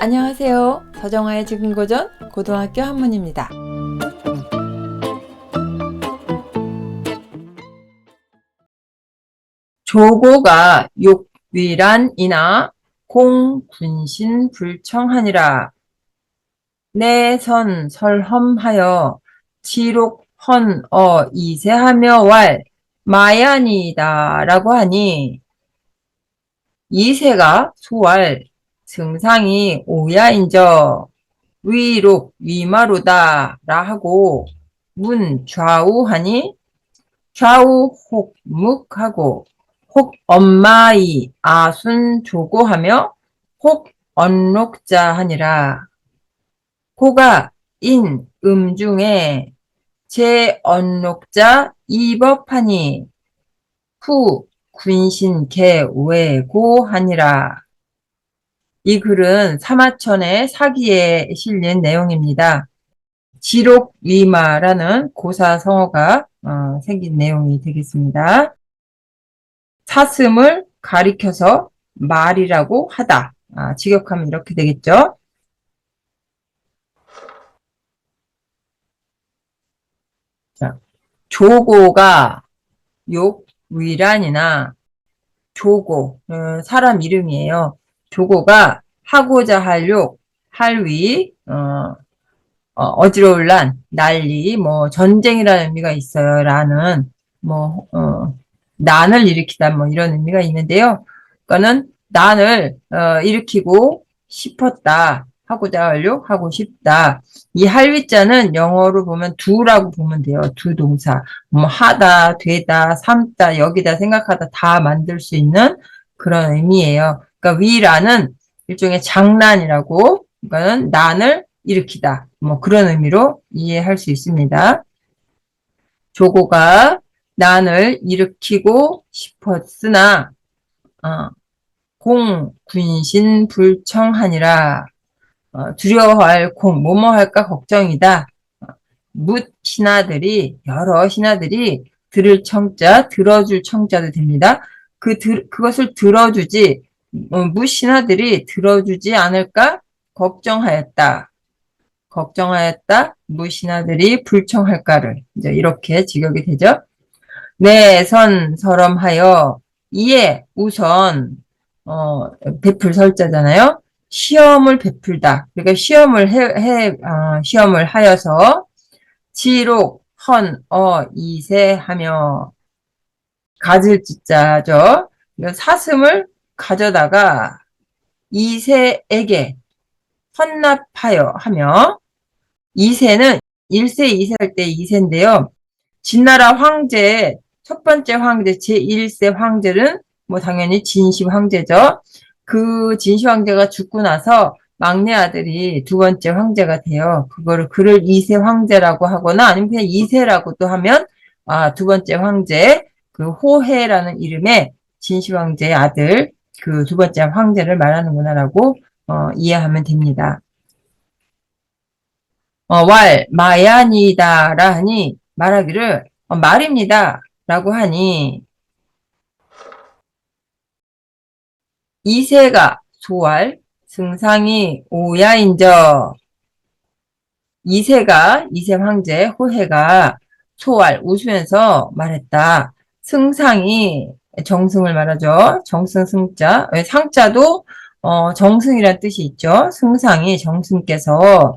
안녕하세요. 서정아의 지금 고전 고등학교 한문입니다. 조고가 욕위란이나 공군신 불청하니라. 내선 설험하여 지록 헌어 이세하며 왈 마야니다라고 하니 이세가 소왈 증상이 오야인저 위록 위마루다라 하고 문 좌우하니 좌우 혹묵하고 혹 엄마이 아순 조고하며 혹 언록자 하니라. 고가 인 음중에 제 언록자 이법하니 후 군신 개외고 하니라 이 글은 사마천의 사기에 실린 내용입니다. 지록위마라는 고사성어가 어, 생긴 내용이 되겠습니다. 사슴을 가리켜서 말이라고 하다. 아, 직역하면 이렇게 되겠죠. 자, 조고가 욕위란이나 조고, 어, 사람 이름이에요. 조고가 하고자 할 욕, 할위, 어, 어, 지러울 난, 난리, 뭐, 전쟁이라는 의미가 있어요. 라는, 뭐, 어, 난을 일으키다, 뭐, 이런 의미가 있는데요. 그거는 난을, 어, 일으키고 싶었다. 하고자 할 욕, 하고 싶다. 이 할위자는 영어로 보면 두라고 보면 돼요. 두 동사. 뭐, 하다, 되다, 삼다, 여기다 생각하다 다 만들 수 있는 그런 의미예요. 그러니까 위라는 일종의 장난이라고, 그러니까는 난을 일으키다. 뭐 그런 의미로 이해할 수 있습니다. 조고가 난을 일으키고 싶었으나 어, 공 군신 불청하니라 어, 두려워할 공 뭐뭐 할까 걱정이다. 어, 묻 신하들이 여러 신하들이 들을 청자 들어줄 청자도 됩니다. 그 들, 그것을 들어주지 어, 무신하들이 들어주지 않을까 걱정하였다. 걱정하였다. 무신하들이 불청할까를 이제 이렇게 직역이 되죠. 내선 설엄하여 이에 우선 어, 베풀 설자잖아요. 시험을 베풀다. 그러니까 시험을 해, 해 어, 시험을 하여서 지록 헌, 어, 이세하며 가질 지자죠. 사슴을 가져다가 이세에게 헌납하여 하며 이세는 1세, 2세 할 때 2세인데요. 진나라 황제 첫 번째 황제 제1세 황제는 뭐 당연히 진시 황제죠. 그 진시 황제가 죽고 나서 막내 아들이 두 번째 황제가 돼요. 그거를 그를 2세 황제라고 하거나 아니면 그냥 2세라고도 하면 아, 두 번째 황제 그 호해라는 이름의 진시 황제의 아들 그 두 번째 황제를 말하는구나라고 어, 이해하면 됩니다. 어, 왈 마야니다라 하니 말하기를 어, 말입니다 라고 하니 이세가 소왈 승상이 오야인저 이세가 이세 황제 호해가 소왈 웃으면서 말했다. 승상이 정승을 말하죠. 정승 승자. 상자도 어, 정승이란 뜻이 있죠. 승상이 정승께서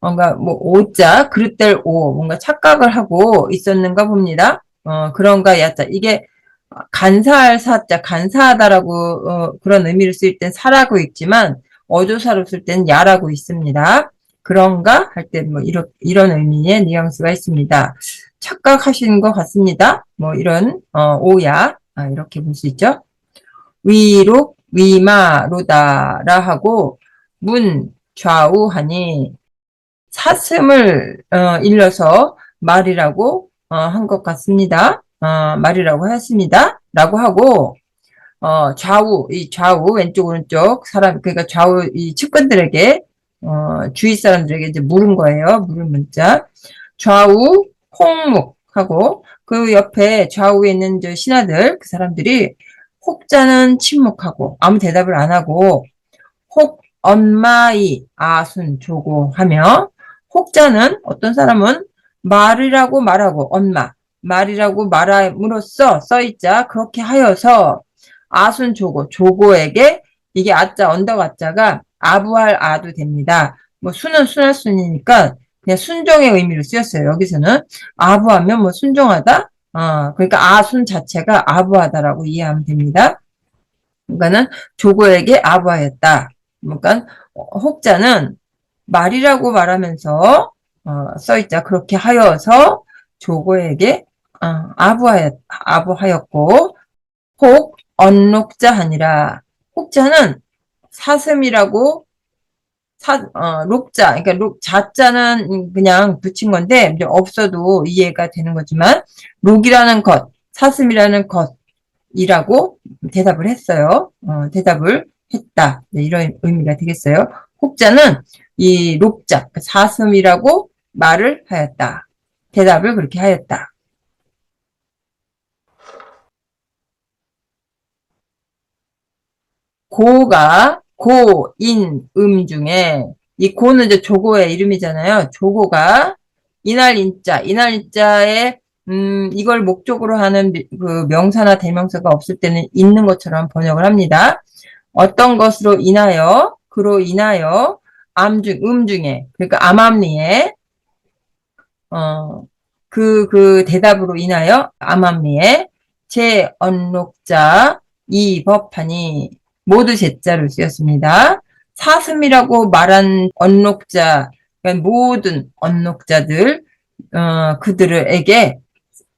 뭔가 뭐 오자 그릇될 오 뭔가 착각을 하고 있었는가 봅니다. 어, 그런가 야자 이게 간사할 사자 간사하다라고 어, 그런 의미를 쓸땐 사라고 있지만 어조사로 쓸 땐 야라고 있습니다. 그런가 할 때 뭐 이런 이런 의미의 뉘앙스가 있습니다. 착각하시는 것 같습니다. 뭐 이런 어, 오야 아, 이렇게 볼 수 있죠. 위로 위마로다라 하고 문 좌우하니 사슴을 어, 일러서 말이라고 어, 한 것 같습니다. 어, 말이라고 했습니다. 라고 하고 어, 좌우 이 좌우 왼쪽 오른쪽 사람 그러니까 좌우 이 측근들에게 어, 주위 사람들에게 이제 물은 거예요. 물은 문자 좌우 홍묵하고 그 옆에 좌우에 있는 저 신하들 그 사람들이 혹자는 침묵하고 아무 대답을 안 하고 혹 엄마이 아순 조고 하며 혹자는 어떤 사람은 말이라고 말하고 엄마 말이라고 말함으로써 써있자 그렇게 하여서 아순 조고 조고에게 이게 아자 언덕 아자가 아부할 아도 됩니다. 뭐 순은 순할 순이니까 그냥 순종의 의미로 쓰였어요. 여기서는 아부하면 뭐 순종하다. 어, 그러니까 아순 자체가 아부하다라고 이해하면 됩니다. 그러니까는 조고에게 아부하였다. 그러니까 혹자는 말이라고 말하면서 어, 써있자 그렇게 하여서 조고에게 어, 아부하였, 아부하였고 혹 언록자 아니라 혹자는 사슴이라고 사, 어, 록자, 그러니까 록, 자자는 그냥 붙인 건데, 없어도 이해가 되는 거지만, 록이라는 것, 사슴이라는 것이라고 대답을 했어요. 어, 대답을 했다. 네, 이런 의미가 되겠어요. 혹자는 이 록자, 그러니까 사슴이라고 말을 하였다. 대답을 그렇게 하였다. 고가 고, 인, 음 중에 이 고는 이제 조고의 이름이잖아요. 조고가 이날 인자, 이날 인자에 음, 이걸 목적으로 하는 그 명사나 대명사가 없을 때는 있는 것처럼 번역을 합니다. 어떤 것으로 인하여, 그로 인하여, 암 중, 음 중에, 그러니까 암암리에, 어, 그, 그 대답으로 인하여, 암암리에, 제 언록자, 이 법하니, 모두 제자로 쓰였습니다. 사슴이라고 말한 언록자, 그러니까 모든 언록자들, 어, 그들에게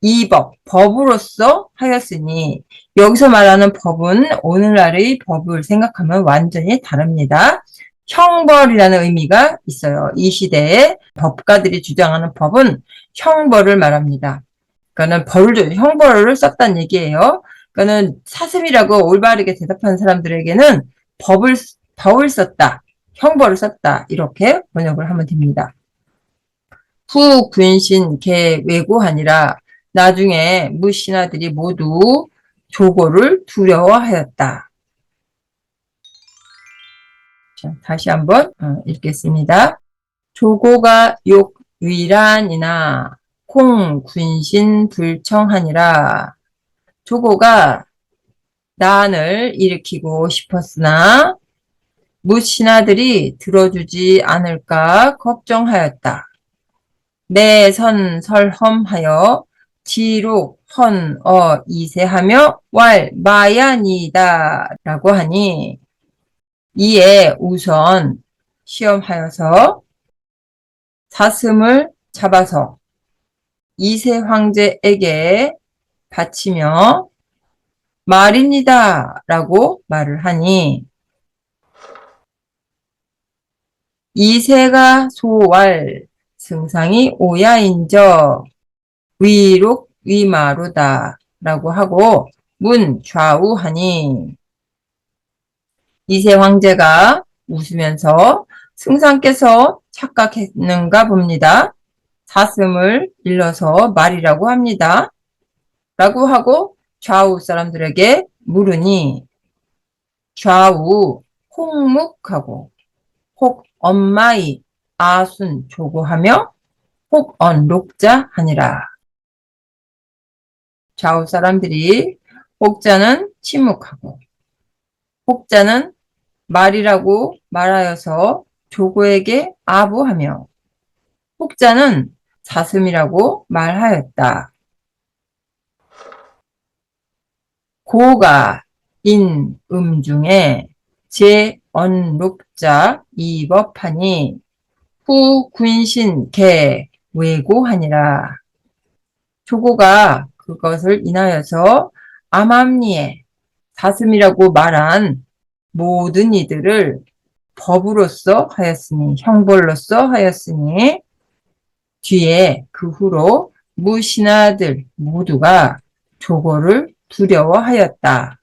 이 법, 법으로서 하였으니, 여기서 말하는 법은 오늘날의 법을 생각하면 완전히 다릅니다. 형벌이라는 의미가 있어요. 이 시대에 법가들이 주장하는 법은 형벌을 말합니다. 그러니까는 벌을, 형벌을 썼다는 얘기예요. 그러니까는 사슴이라고 올바르게 대답하는 사람들에게는 법을 법을 썼다, 형벌을 썼다 이렇게 번역을 하면 됩니다. 후 군신 개 외고하니라 나중에 무신하들이 모두 조고를 두려워하였다. 자, 다시 한번 어, 읽겠습니다. 조고가 욕 위란이나 콩 군신 불청하니라 조고가 난을 일으키고 싶었으나 무신하들이 들어주지 않을까 걱정하였다. 내선 설험하여 지로 헌, 어, 이세하며 왈, 마야니다 라고 하니 이에 우선 시험하여서 사슴을 잡아서 이세 황제에게 바치며 말입니다. 라고 말을 하니 이세가 소왈 승상이 오야인저 위록 위마루다 라고 하고 문 좌우하니 이세 황제가 웃으면서 승상께서 착각했는가 봅니다. 사슴을 일러서 말이라고 합니다. 라고 하고 좌우 사람들에게 물으니 좌우 홍묵하고 혹 엄마이 아순 조고하며 혹 언록자 하니라. 좌우 사람들이 혹자는 침묵하고 혹자는 말이라고 말하여서 조고에게 아부하며 혹자는 사슴이라고 말하였다. 고가 인, 음 중에 제, 언, 룩자, 이법하니 후, 군신, 개, 외고하니라. 조고가 그것을 인하여서 암암리에 사슴이라고 말한 모든 이들을 법으로서 하였으니, 형벌로서 하였으니, 뒤에 그 후로 무신하들 모두가 조고를 두려워하였다.